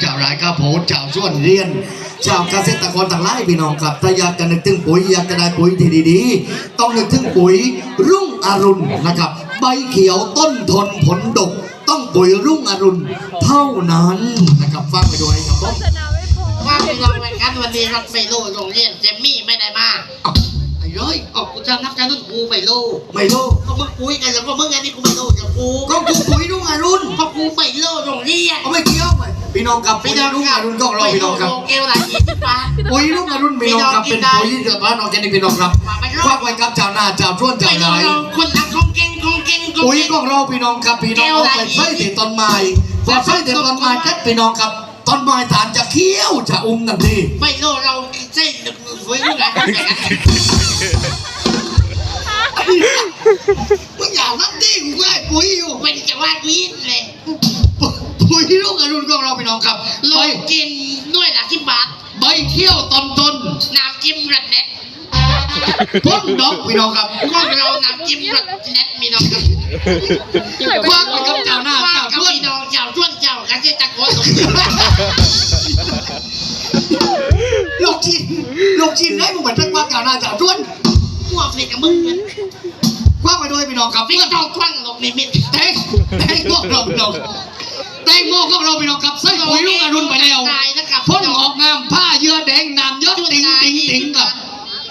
เจ้ารายข้าโพดเจ้าส่วนเรียนเจ้าเกษตรกรต่างหลายพี่น้องครับถ้าอยากจะนึกถึงปุ๋ยอยากจะได้ปุ๋ยที่ดีๆ ต้องนึกถึงปุ๋ยรุ่งอรุณนะครับ ใบเขียวต้นทนผลดก ต้องปุ๋ยรุ่งอรุณเท่านั้นนะครับฟังไปด้วยครับผมว่าพี่น้องเป็นกันวันนี้รถไฟโลโรงเรียนเจมมี่ไม่ได้มาเอาไอ้ย้อยออกกูจะนับการนุ่นกูไปโลไม่รู้ก็มึงคุยกันแล้วก็มึงไงนี่กูไปโลกับกูก็คือปุ๋ยรุ่งอรุณเพราะกูไปโลโรง พี่น้องครับปุ๋ยรุ่งอรุณก็รอพี่น้องครับเกลหลายยี่สิบบาทปุ๋ยรุ่งอรุณพี่น้องครับเป็นปุ๋ยที่จะบ้านออกแกนิกพี่น้องครับควักไว้กับเจ้าหน้าเจ้าช่วนไปเจ้าโลนายคนนักของเก่งของเก่งของปุ๋ยเก่งของเราพี่น้องครับพี่น้องเอาไปใส่ติดต้นไม้พอใส่ติดต้นไม้แค่พี่น้องครับต้นไม้ฐานจะเคี้ยวจะอุ้มทันทีไปโลเราเส้นคุยกันมึงอย่านับดิกูได้ปุ๋ยอยู่เป็นจะว่ากูยินเลยปุ๋ย รุ่งอรุณของเราพี่น้องครับโลใบกินด้วยหลักสิบบาทใบเขี้ยวต้นต้นน้ำจิ้มรสเน็ตพ้นดอกพี่น้องครับพวกเราน้ำจิ้มรสเน็ตมีน้องครับควักไว้กับเจ้าหน้าว่าเจ้ากับช่วนพี่น้องเจ้าชวนเจ้าเกษตรกรสมลูกชิ้นลูกชิ้นให้มึงเหมือนทั้งควักเจ้าหน้าเจ้าช่วนพวกเพลงกับมึงเนี่ยควักไปด้วยพี่น้องครับพี่เพื่อต้องคว้างลงในมิตรแตงแตงโมของเราพี่น้องแต งโมของเราพี่น้องครับใส่ปุ๋ยรุ่งอรุณไปแล้วตายนะครับพ่นออกงามผ้าเยื่อแดงน้ำยศติ๋งติ๋งติ๋งกับ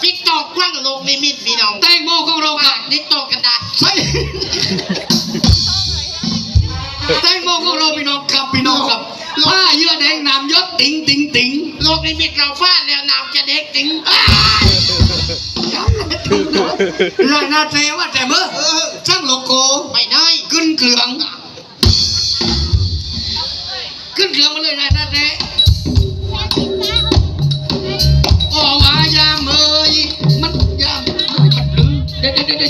พี่ต้องคว้างลงในมิตรพี่น้องแตงโมของเราคว่ารับนี่โตกันได้ใส่แตงโมของเราพี่น้องครับพี่น้องครับผ้าเยื่อแดงน้ำยศติ๋งติ๋งติ๋งลงในมิตรเราฟาดแล้วน้ำจะเด็กถึงรายหน้าเทว่าแต่เมื่อช่างโลโก้ไม่ได้ขึ้นเครื่อง ขึ้